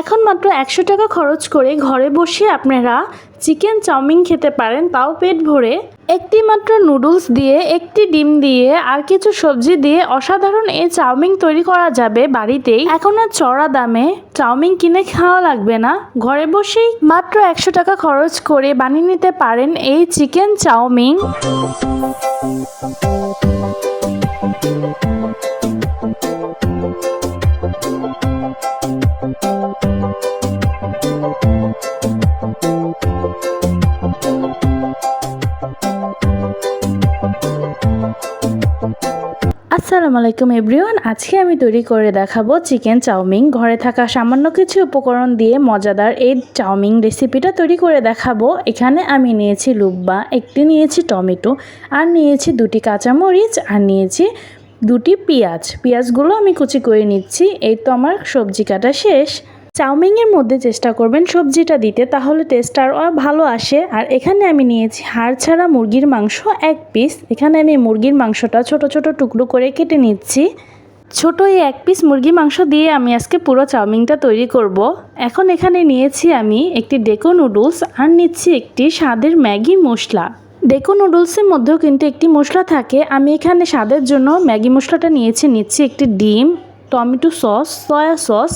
এখন মাত্র একশো টাকা খরচ করে ঘরে বসে আপনারা চিকেন চাউমিন খেতে পারেন, তাও পেট ভরে। একটি মাত্র নুডলস দিয়ে, একটি ডিম দিয়ে, আর কিছু সবজি দিয়ে অসাধারণ এই চাউমিন তৈরি করা যাবে বাড়িতেই। এখন আর চড়া দামে চাউমিন কিনে খাওয়া লাগবে না। ঘরে বসেই মাত্র একশো টাকা খরচ করে বানিয়ে নিতে পারেন এই চিকেন চাউমিন। আসসালামু আলাইকুম এভরিওয়ান। আজকে আমি তৈরি করে দেখাবো চিকেন চাউমিন। ঘরে থাকা সামান্য কিছু উপকরণ দিয়ে মজাদার এই চাউমিন রেসিপিটা তৈরি করে দেখাবো। এখানে আমি নিয়েছি লুব্বা, একটি নিয়েছি টমেটো, আর নিয়েছি দুটি কাঁচামরিচ, আর নিয়েছি দুটি পেঁয়াজ। পেঁয়াজগুলো আমি কুচি করে নিচ্ছি। এই তো আমার সবজি কাটা শেষ। চাউমিনের মধ্যে চেষ্টা করবেন সবজিটা দিতে, তাহলে টেস্ট আরও ভালো আসে। আর এখানে আমি নিয়েছি হাড় ছাড়া মুরগির মাংস এক পিস এখানে আমি মুরগির মাংসটা ছোট ছোট টুকরো করে কেটে নিচ্ছি। ছোট এই এক পিস মুরগি মাংস দিয়ে আমি আজকে পুরো চাউমিনটা তৈরি করব। এখন এখানে নিয়েছি আমি একটি ডেকো নুডলস আর নিচ্ছি একটি স্বাদের ম্যাগি মশলা। ডেকো নুডলসের মধ্যেও কিন্তু একটি মশলা থাকে। আমি এখানে স্বাদের জন্য ম্যাগি মশলাটা নিয়েছি, নিচ্ছি একটি ডিম, টমেটো সস, সয়া সস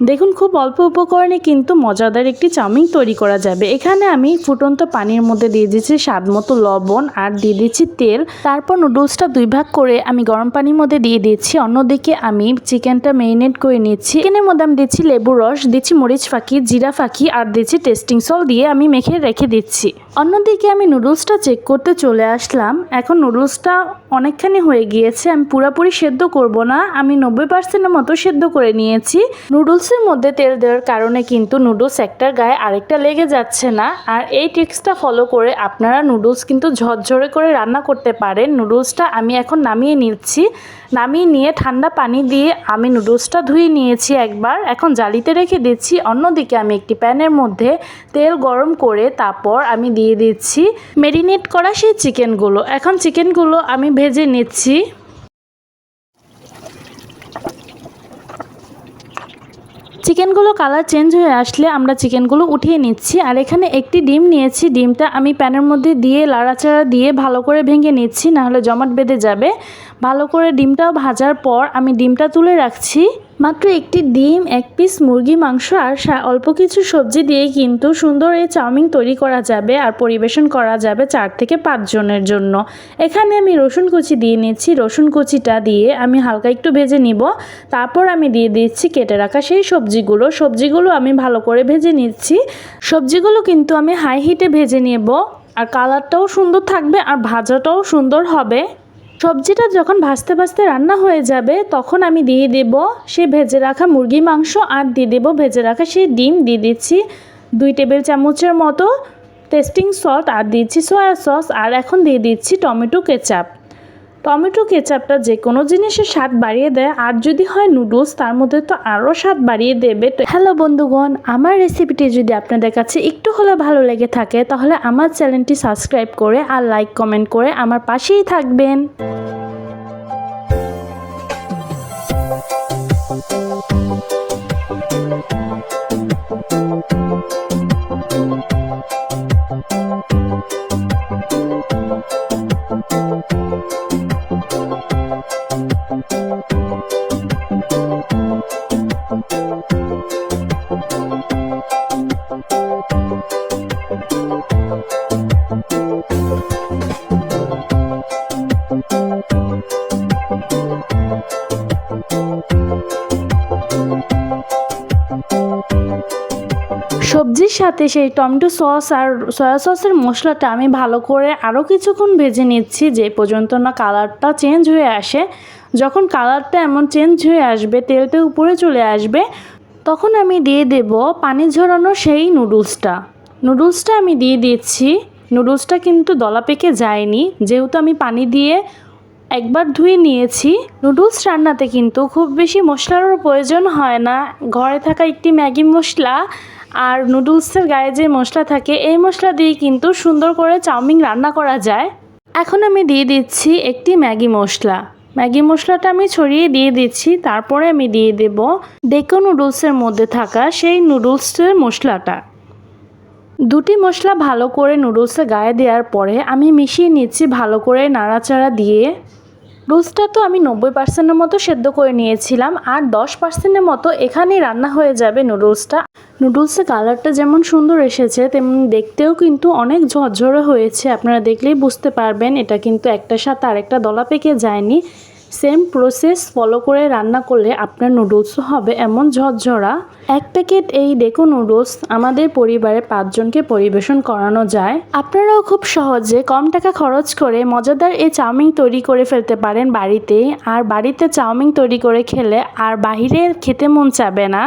দেখুন, খুব অল্প উপকরণে কিন্তু মজাদার একটি চাউমিন তৈরি করা যাবে। এখানে আমি ফুটন্ত পানির মধ্যে দিয়ে দিচ্ছি স্বাদ মতো লবণ আর দিয়ে দিচ্ছি তেল। তারপর নুডলসটা দুই ভাগ করে আমি গরম পানির মধ্যে দিয়ে দিচ্ছি অন্যদিকে আমি চিকেনটা মেরিনেট করে নিচ্ছি চিকেনের মধ্যে আমি দিচ্ছি লেবু রস দিচ্ছি মরিচ ফাঁকি, জিরা ফাঁকি আর দিচ্ছি টেস্টিং সল দিয়ে আমি মেখে রেখে দিচ্ছি। অন্যদিকে আমি নুডলসটা চেক করতে চলে আসলাম। এখন নুডলসটা অনেকখানি হয়ে গিয়েছে। আমি পুরোপুরি সেদ্ধ করব না। আমি নব্বই পার্সেন্টের মতো সেদ্ধ করে নিয়েছি। নুডলসের মধ্যে তেল দেওয়ার কারণে কিন্তু নুডলস একটার গায়ে আরেকটা লেগে যাচ্ছে না। আর এই ট্রিক্সটা ফলো করে আপনারা নুডলস কিন্তু ঝরঝরে করে রান্না করতে পারেন। নুডলসটা আমি এখন নামিয়ে নিচ্ছি। নামিয়ে নিয়ে ঠান্ডা পানি দিয়ে আমি নুডলসটা ধুয়ে নিয়েছি একবার। এখন জালিতে রেখে দিচ্ছি। অন্যদিকে আমি একটি প্যানের মধ্যে তেল গরম করে তারপর আমি দিয়ে দিচ্ছি মেরিনেট করা সেই চিকেনগুলো। এখন চিকেনগুলো আমি ভেজে নিচ্ছি। চিকেনগুলো কালার চেঞ্জ হয়ে আসলে আমরা চিকেনগুলো উঠিয়ে নিচ্ছি। আর এখানে একটি ডিম নিয়েছি। ডিমটা আমি প্যানের মধ্যে দিয়ে, লাড়াচাড়া দিয়ে ভালো করে ভেঙে নিচ্ছি, নাহলে জমাট বেঁধে যাবে। ভালো করে ডিমটাও ভাজার পর আমি ডিমটা তুলে রাখছি। মাত্র একটি ডিম, এক পিস মুরগি, মাংস আর অল্প কিছু সবজি দিয়ে কিন্তু সুন্দর এই চাউমিন তৈরি করা যাবে আর পরিবেশন করা যাবে চার থেকে পাঁচ জনের জন্য। এখানে আমি রসুন কুচি দিয়ে নিচ্ছি। রসুন কুচিটা দিয়ে আমি হালকা একটু ভেজে নিব। তারপর আমি দিয়ে দিচ্ছি কেটে রাখা সেই সবজিগুলো। সবজিগুলো আমি ভালো করে ভেজে নিচ্ছি। সবজিগুলো কিন্তু আমি হাই হিটে ভেজে নেব। আর কালারটাও সুন্দর থাকবে আর ভাজাটাও সুন্দর হবে। সবজিটা যখন ভাজতে ভাজতে রান্না হয়ে যাবে, তখন আমি দিয়ে দেব সেই ভেজে রাখা মুরগি মাংস আর দিয়ে দেবো ভেজে রাখা সেই ডিম। দিয়ে দিচ্ছি দুই টেবিল চামচের মতো টেস্টিং সল্ট আর দিচ্ছি সয়া সস। আর এখন দিয়ে দিচ্ছি টমেটো কেচাপ। টমেটো কেচাপটা যে কোনো জিনিসের স্বাদ বাড়িয়ে দেয়, আর যদি হয় নুডলস, তার মধ্যে তো আরও স্বাদ বাড়িয়ে দেবে। হ্যালো বন্ধুগণ, আমার রেসিপিটি যদি আপনাদের কাছে একটু হলেও ভালো লেগে থাকে, তাহলে আমার চ্যানেলটি সাবস্ক্রাইব করে আর লাইক, কমেন্ট করে আমার পাশেই থাকবেন। সবজির সাথে সেই টমেটো সস আর সয়া সসের মশলাটা আমি ভালো করে আরও কিছুক্ষণ ভেজে নিচ্ছি, যে পর্যন্ত না কালারটা চেঞ্জ হয়ে আসে। যখন কালারটা এমন চেঞ্জ হয়ে আসবে, তেলটা উপরে চলে আসবে, তখন আমি দিয়ে দেব পানি ঝরানো সেই নুডলসটা নুডলসটা আমি দিয়ে দিচ্ছি। নুডলসটা কিন্তু দলা পেকে যায়নি। যেহেতু আমি পানি দিয়ে একবার ধুয়ে নিয়েছি নুডলস রান্নাতে কিন্তু খুব বেশি মশলারও প্রয়োজন হয় না। ঘরে থাকা একটি ম্যাগি মশলা আর নুডলসের গায়ে যে মশলা থাকে, এই মশলা দিয়ে কিন্তু সুন্দর করে চাউমিন রান্না করা যায়। এখন আমি দিয়ে দিচ্ছি একটি ম্যাগি মশলা। ম্যাগি মশলাটা আমি ছড়িয়ে দিয়ে দিচ্ছি, তারপরে আমি দিয়ে দেব ডেকো নুডলসের মধ্যে থাকা সেই নুডলসের মশলাটা। দুটি মশলা ভালো করে নুডলসে গায়ে দেওয়ার পরে আমি মিশিয়ে নিচ্ছি ভালো করে নাড়াচাড়া দিয়ে। নুডলসটা তো আমি নব্বই পার্সেন্টের মতো সেদ্ধ করে নিয়েছিলাম আর দশ পার্সেন্টের মতো এখানেই রান্না হয়ে যাবে নুডলসটা। নুডলসের কালারটা যেমন সুন্দর এসেছে, তেমন দেখতেও কিন্তু অনেক ঝরঝরে হয়েছে। আপনারা দেখলেই বুঝতে পারবেন, এটা কিন্তু একটা সাথে আরেকটা দলা পেকে যায়নি। সেম প্রসেস ফলো করে রান্না করলে আপনার নুডলসও হবে এমন ঝরঝরা। এক প্যাকেট এই ডেকো নুডলস আমাদের পরিবারে পাঁচজনকে পরিবেশন করানো যায়। আপনারাও খুব সহজে কম টাকা খরচ করে মজাদার এই চাউমিন তৈরি করে ফেলতে পারেন বাড়িতেই। আর বাড়িতে চাউমিন তৈরি করে খেলে আর বাইরে খেতে মন চাবে না।